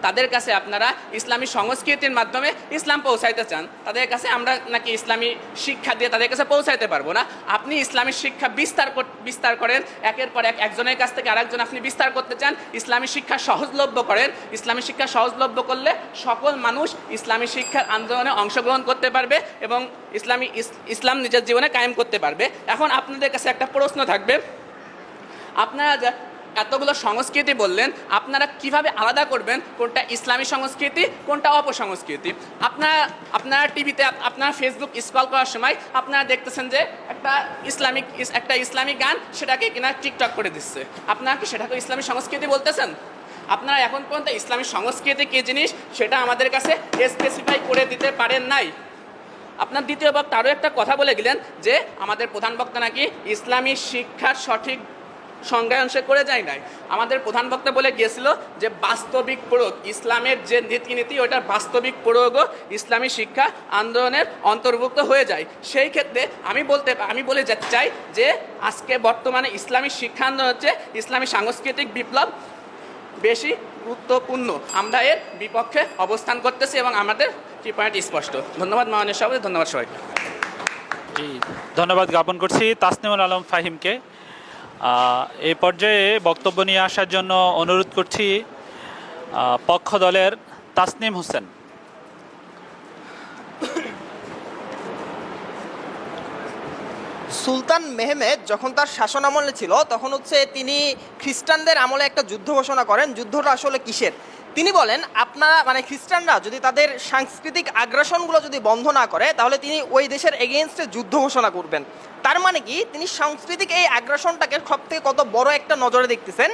তাদের কাছে আপনারা ইসলামী সংস্কৃতির মাধ্যমে ইসলাম পৌঁছাইতে চান, তাদের কাছে আমরা নাকি ইসলামী শিক্ষা দিয়ে তাদের কাছে পৌঁছাইতে পারব না? আপনি ইসলামী শিক্ষা বিস্তার বিস্তার করেন, একের পর এক একজনের কাছ থেকে আরেকজন আপনি বিস্তার করতে চান, ইসলামী শিক্ষা সহজলভ্য করেন, ইসলামী শিক্ষা সহজলভ্য করলে সকল মানুষ ইসলামী শিক্ষার আন্দোলনে অংশগ্রহণ করতে পারবে এবং ইসলামী ইসলাম নিজের জীবনে কায়েম করতে পারবে। এখন আপনাদের কাছে একটা প্রশ্ন থাকবে, আপনারা এতগুলো সংস্কৃতি বললেন, আপনারা কীভাবে আলাদা করবেন? কোনটা ইসলামী সংস্কৃতি, কোনটা অপসংস্কৃতি? আপনারা আপনারা টিভিতে, আপনারা ফেসবুক স্ক্রল করার সময় আপনারা দেখতেছেন যে একটা ইসলামিক একটা ইসলামিক গান সেটাকে কিনা টিকটক করে দিচ্ছে। আপনারা কি সেটাকে ইসলামী সংস্কৃতি বলতেছেন? আপনারা এখন পর্যন্ত ইসলামী সংস্কৃতি কী জিনিস সেটা আমাদের কাছে স্পেসিফাই করে দিতে পারেন নাই। আপনার দ্বিতীয় বক্তা আরও একটা কথা বলে গেলেন যে আমাদের প্রধান বক্তা নাকি ইসলামী শিক্ষার সঠিক সংজ্ঞায়ন সে করে যায় নাই। আমাদের প্রধান বক্তা বলে গিয়েছিল যে বাস্তবিক প্রয়োগ, ইসলামের যে নীতিনীতি ওটার বাস্তবিক প্রয়োগও ইসলামী শিক্ষা আন্দোলনের অন্তর্ভুক্ত হয়ে যায়। সেই ক্ষেত্রে আমি বলতে, আমি বলে যেতে চাই যে আজকে বর্তমানে ইসলামী শিক্ষা আন্দোলন হচ্ছে ইসলামী সাংস্কৃতিক বিপ্লব বেশি গুরুত্বপূর্ণ। আমরা এর বিপক্ষে অবস্থান করতেছি এবং আমাদের কি পয়েন্ট স্পষ্ট। ধন্যবাদ মাননীয় সভাপতি, ধন্যবাদ সবাইকে। জি, ধন্যবাদ জ্ঞাপন করছি তাসনিমুল আলম ফাহিমকে। এই পর্যায়ে বক্তব্য নিয়ে আসার জন্য অনুরোধ করছি পক্ষ দলের তাসনিম হোসেন। সুলতান মেহমেদ যখন তার শাসন আমলে ছিল, তখন হচ্ছে তিনি খ্রিস্টানদের আমলে একটা যুদ্ধ ঘোষণা করেন। যুদ্ধটা আসলে কিসের? তিনি বলেন, আপনারা মানে খ্রিস্টানরা যদি তাদের সাংস্কৃতিক আগ্রাসনগুলো যদি বন্ধ না করে, তাহলে তিনি ওই দেশের এগেনস্টে যুদ্ধ ঘোষণা করবেন। তার মানে কি? তিনি সাংস্কৃতিক এই আগ্রাসনটাকে সব থেকে কত বড় একটা নজরে দেখতেছেন।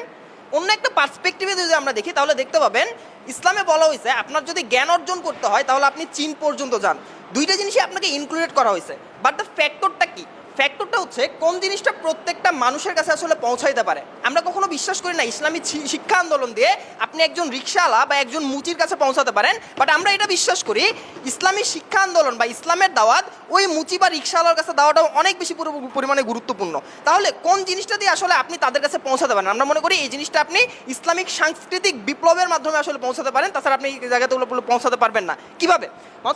অন্য একটা পার্সপেক্টিভে যদি আমরা দেখি, তাহলে দেখতে পাবেন, ইসলামে বলা হয়েছে, আপনার যদি জ্ঞান অর্জন করতে হয়, তাহলে আপনি চীন পর্যন্ত যান। দুইটা জিনিসই আপনাকে ইনক্লুডেড করা হয়েছে। বাট দ্য ফ্যাক্টরটা কি? ফ্যাক্টরটা হচ্ছে কোন জিনিসটা প্রত্যেকটা মানুষের কাছে আসলে পৌঁছাইতে পারে। আমরা কখনো বিশ্বাস করি না ইসলামী শিক্ষা আন্দোলন দিয়ে আপনি একজন রিক্সাওয়ালা বা একজন মুচির কাছে পৌঁছাতে পারেন বাট আমরা এটা বিশ্বাস করি ইসলামী শিক্ষা আন্দোলন বা ইসলামের দাওয়াত ওই মুচি বা রিক্সাওয়ালার কাছে দেওয়াটাও অনেক বেশি পরিমাণে গুরুত্বপূর্ণ। তাহলে কোন জিনিসটা দিয়ে আসলে আপনি তাদের কাছে পৌঁছাতে পারেন? আমরা মনে করি এই জিনিসটা আপনি ইসলামিক সাংস্কৃতিক বিপ্লবের মাধ্যমে আসলে পৌঁছাতে পারেন, তাছাড়া আপনি এই জায়গাতেগুলো পৌঁছাতে পারবেন না। কীভাবে?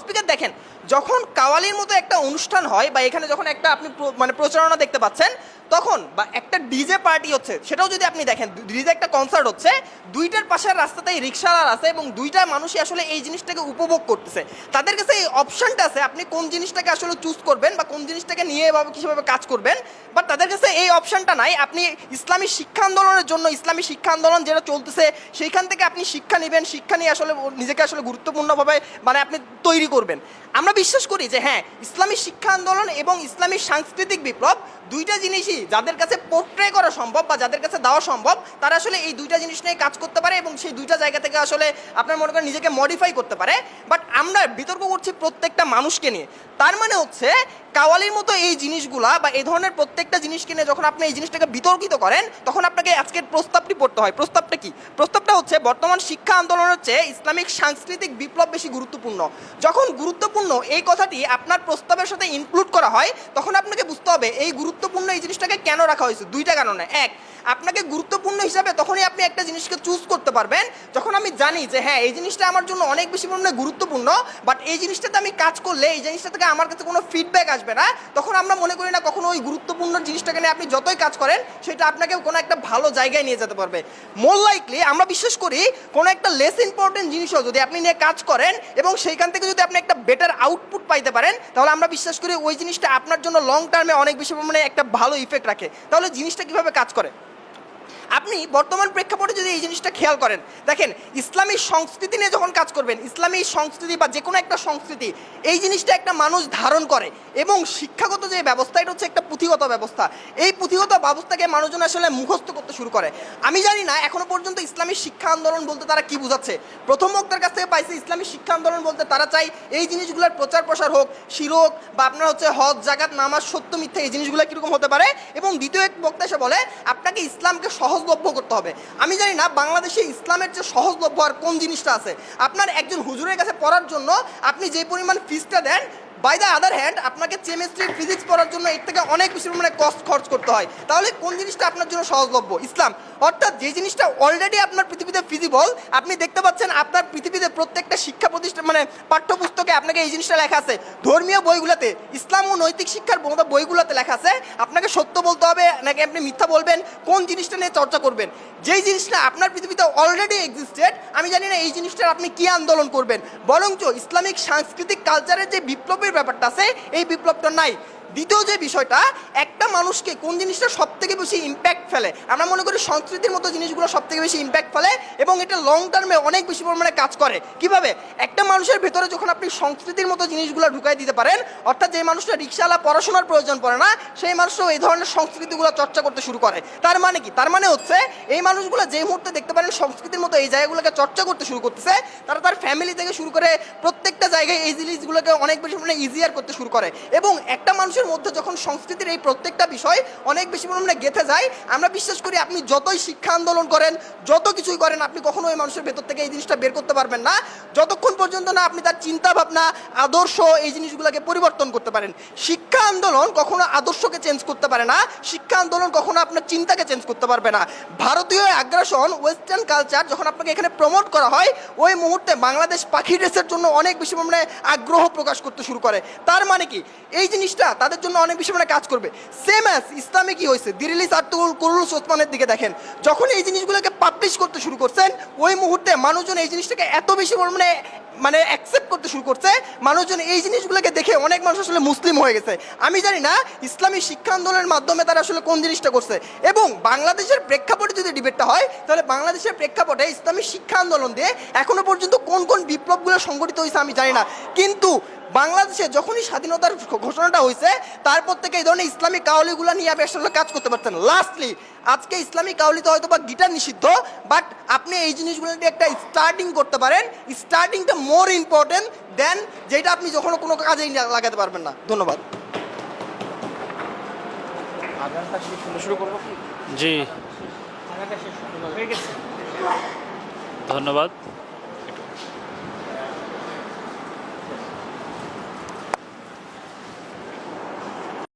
স্পিকার দেখেন, যখন কাওয়ালির মতো একটা অনুষ্ঠান হয় বা এখানে যখন একটা আপনি মানে প্রচারণা দেখতে পাচ্ছেন। তখন বা একটা ডিজে পার্টি হচ্ছে, সেটাও যদি আপনি দেখেন ডিজে একটা কনসার্ট হচ্ছে, দুইটার পাশের রাস্তাতেই রিক্সাওয়ালা আছে এবং দুইটা মানুষই আসলে এই জিনিসটাকে উপভোগ করতেছে। তাদের কাছে এই অপশনটা আছে, আপনি কোন জিনিসটাকে আসলে চুজ করবেন বা কোন জিনিসটাকে নিয়ে এভাবে কীভাবে কাজ করবেন বাট তাদের কাছে এই অপশনটা নাই। আপনি ইসলামী শিক্ষা আন্দোলনের জন্য, ইসলামী শিক্ষা আন্দোলন যেটা চলতেছে, সেইখান থেকে আপনি শিক্ষা নেবেন, শিক্ষা নিয়ে আসলে নিজেকে আসলে গুরুত্বপূর্ণভাবে মানে আপনি তৈরি করবেন। আমরা বিশ্বাস করি যে হ্যাঁ ইসলামী শিক্ষা আন্দোলন এবং ইসলামী সাংস্কৃতিক বিপ্লব দুইটা জিনিসই যাদের কাছে পোর্ট্রে করা সম্ভব বা যাদের কাছে দেওয়া সম্ভব, তারা আসলে এই দুইটা জিনিস নিয়ে কাজ করতে পারে এবং সেই দুইটা জায়গা থেকে আসলে আপনার মনে করেন নিজেকে মডিফাই করতে পারে। বাট আমরা বিতর্ক করছি প্রত্যেকটা মানুষকে নিয়ে। তার মানে হচ্ছে কাওয়ালির মতো এই জিনিসগুলা বা এই ধরনের প্রত্যেকটা জিনিস কিনে যখন আপনি এই জিনিসটাকে বিতর্কিত করেন, তখন আপনাকে আজকের প্রস্তাবটি পড়তে হয়। প্রস্তাবটা কি? প্রস্তাবটা হচ্ছে, বর্তমান শিক্ষা আন্দোলনের চেয়ে ইসলামিক সাংস্কৃতিক বিপ্লব বেশি গুরুত্বপূর্ণ। যখন গুরুত্বপূর্ণ এই কথাটি আপনার প্রস্তাবের সাথে ইনক্লুড করা হয়, তখন আপনাকে বুঝতে হবে, এই গুরুত্বপূর্ণ এই জিনিসটাকে কেন রাখা হয়েছে? দুইটা কারণে। এক, আপনাকে গুরুত্বপূর্ণ হিসাবে তখনই আপনি একটা জিনিসকে চুজ করতে পারবেন, যখন আমি জানি যে হ্যাঁ এই জিনিসটা আমার জন্য অনেক বেশি পরিমাণে গুরুত্বপূর্ণ বাট এই জিনিসটাতে আমি কাজ করলে, এই জিনিসটা থেকে আমার কাছে কোনো ফিডব্যাক আসবে না। তখন আমরা মনে করি না কখনো ওই গুরুত্বপূর্ণ জিনিসটাকে নিয়ে আপনি যতই কাজ করেন, সেটা আপনাকে কোনো একটা ভালো জায়গায় নিয়ে যেতে পারবে। মোর লাইকলি আমরা বিশ্বাস করি কোনো একটা লেস ইম্পর্টেন্ট জিনিসও যদি আপনি নিয়ে কাজ করেন এবং সেইখান থেকে যদি আপনি একটা বেটার আউটপুট পাইতে পারেন, তাহলে আমরা বিশ্বাস করি ওই জিনিসটা আপনার জন্য লং টার্মে অনেক বেশি পরিমাণে একটা ভালো ইফেক্ট রাখে। তাহলে জিনিসটা কীভাবে কাজ করে? আপনি বর্তমান প্রেক্ষাপটে যদি এই জিনিসটা খেয়াল করেন, দেখেন ইসলামী সংস্কৃতি নিয়ে যখন কাজ করবেন, ইসলামী সংস্কৃতি বা যে কোনো একটা সংস্কৃতি, এই জিনিসটা একটা মানুষ ধারণ করে এবং শিক্ষাগত যে ব্যবস্থা, এটা হচ্ছে একটা পুঁথিগত ব্যবস্থা। এই পুঁথিগত ব্যবস্থাকে মানুষজন আসলে মুখস্থ করতে শুরু করে। আমি জানি না এখনও পর্যন্ত ইসলামী শিক্ষা আন্দোলন বলতে তারা কি বোঝাচ্ছে। প্রথম বক্তার কাছ থেকে পাইছে, ইসলামী শিক্ষা আন্দোলন বলতে তারা চাই এই জিনিসগুলোর প্রচার প্রসার হোক, শিরক বা আপনার হচ্ছে হজ, জাকাত, নামাজ সত্য মিথ্যা এই জিনিসগুলো কীরকম হতে পারে? এবং দ্বিতীয় এক বক্তা এসে বলে, আপনাকে ইসলামকে সহজলভ্য করতে হবে। আমি জানি না বাংলাদেশে ইসলামের যে সহজলভ্য আর কোন জিনিসটা আছে। আপনার একজন হুজুরের কাছে পড়ার জন্য আপনি যে পরিমাণ ফিসটা দেন বাই দ্য আদার হ্যান্ড আপনাকে কেমিস্ট্রি ফিজিক্স পড়ার জন্য এর থেকে অনেক বেশি পরিমাণে কস্ট খরচ করতে হয়। তাহলে কোন জিনিসটা আপনার জন্য সহজলভ্য? ইসলাম। অর্থাৎ যে জিনিসটা অলরেডি আপনার পৃথিবীতে ফিজিবল আপনি দেখতে পাচ্ছেন আপনার পৃথিবীতে প্রত্যেকটা শিক্ষা প্রতিষ্ঠান মানে পাঠ্যপুস্তকে আপনাকে এই জিনিসটা লেখা আছে। ধর্মীয় বইগুলোতে, ইসলাম ও নৈতিক শিক্ষার বইগুলোতে লেখা আছে। আপনাকে সত্য বলতে হবে, নাকি আপনি মিথ্যা বলবেন? কোন জিনিসটা নিয়ে চর্চা করবেন? যেই জিনিসটা আপনার পৃথিবীতে অলরেডি এক্সিস্টেড আমি জানি না এই জিনিসটার আপনি কি আন্দোলন করবেন। বরঞ্চ ইসলামিক, সাংস্কৃতিক কালচারের যে বিপ্লবের ব্যাপারটা আছে এই বিপ্লবটা নাই। দ্বিতীয় যে বিষয়টা, একটা মানুষকে কোন জিনিসটা সব থেকে বেশি ইম্প্যাক্ট ফেলে? আমরা মনে করি সংস্কৃতির মতো জিনিসগুলো সব থেকে বেশি ইম্প্যাক্ট ফেলে এবং এটা লং টার্মে অনেক বেশি পরিমাণে কাজ করে। কীভাবে? একটা মানুষের ভেতরে যখন আপনি সংস্কৃতির মতো জিনিসগুলো ঢুকাই দিতে পারেন, অর্থাৎ যে মানুষটা রিক্সাওয়ালা পড়াশোনার প্রয়োজন পড়ে না, সেই মানুষটাও এই ধরনের সংস্কৃতিগুলো চর্চা করতে শুরু করে। তার মানে কি? তার মানে হচ্ছে, এই মানুষগুলো যে মুহূর্তে দেখতে পারেন সংস্কৃতির মতো এই জায়গাগুলোকে চর্চা করতে শুরু করতেছে, তারা তার ফ্যামিলি থেকে শুরু করে প্রত্যেকটা জায়গায় এই জিনিসগুলোকে অনেক বেশি পরিমাণে ইজিয়ার করতে শুরু করে। এবং একটা মানুষের মধ্যে যখন সংস্কৃতির এই প্রত্যেকটা বিষয় অনেক বেশি পরিমাণে গেঁথে যায়, আমরা বিশ্বাস করি আপনি যতই শিক্ষা আন্দোলন করেন, যত কিছুই করেন, আপনি কখনো ওই মানুষের ভেতর থেকে এই জিনিসটা বের করতে পারবেন না। যতক্ষণ পর্যন্ত না আপনি তার চিন্তা ভাবনা আদর্শ এই জিনিসগুলোকে পরিবর্তন করতে পারেন। শিক্ষা আন্দোলন কখনো আদর্শকে চেঞ্জ করতে পারে না, শিক্ষা আন্দোলন কখনো আপনার চিন্তাকে চেঞ্জ করতে পারবে না। ভারতীয় আগ্রাসন ওয়েস্টার্ন কালচার যখন আপনাকে এখানে প্রমোট করা হয়, ওই মুহূর্তে বাংলাদেশ পাখি ড্রেসের জন্য অনেক বেশি পরিমাণে আগ্রহ প্রকাশ করতে শুরু করে। তার মানে কি? এই জিনিসটা তাদের জন্য অনেক বেশি মানে কাজ করবে। সেম অ্যাজ ইসলামে কি হয়েছে? দিরিলিস আর্তুল করুল ওসমানের দিকে দেখেন। যখন এই জিনিসগুলোকে পাবলিশ করতে শুরু করছেন, ওই মুহূর্তে মানুষজন এই জিনিসটাকে এত বেশি মানে মানে অ্যাকসেপ্ট করতে শুরু করছে। মানুষজন এই জিনিসগুলোকে দেখে অনেক মানুষ আসলে মুসলিম হয়ে গেছে। আমি জানি না ইসলামী শিক্ষা আন্দোলনের মাধ্যমে তারা আসলে কোন জিনিসটা করছে। এবং বাংলাদেশের প্রেক্ষাপটে যদি ডিবেটটা হয়, তাহলে বাংলাদেশের প্রেক্ষাপটে ইসলামী শিক্ষা আন্দোলন দিয়ে এখনও পর্যন্ত কোন কোন বিপ্লবগুলো সংগঠিত হয়েছে আমি জানি না। কিন্তু বাংলাদেশে যখনই স্বাধীনতার ঘোষণাটা হয়েছে, তারপর থেকে এই ধরনের ইসলামিক কাউলিগুলো নিয়ে আপনি আসলে কাজ করতে পারছেন। লাস্টলি আজকে ইসলামিক কাউলিতে হয়তো বা গিটার নিষিদ্ধ বাট আপনি এই জিনিসগুলো একটা স্টার্টিং করতে পারেন। স্টার্টিংটা মোর ইম্পর্টেন্ট দেন যেটা আপনি যখন কোনো কাজেই লাগাতে পারবেন না। ধন্যবাদ। শুরু করব জি। ধন্যবাদ।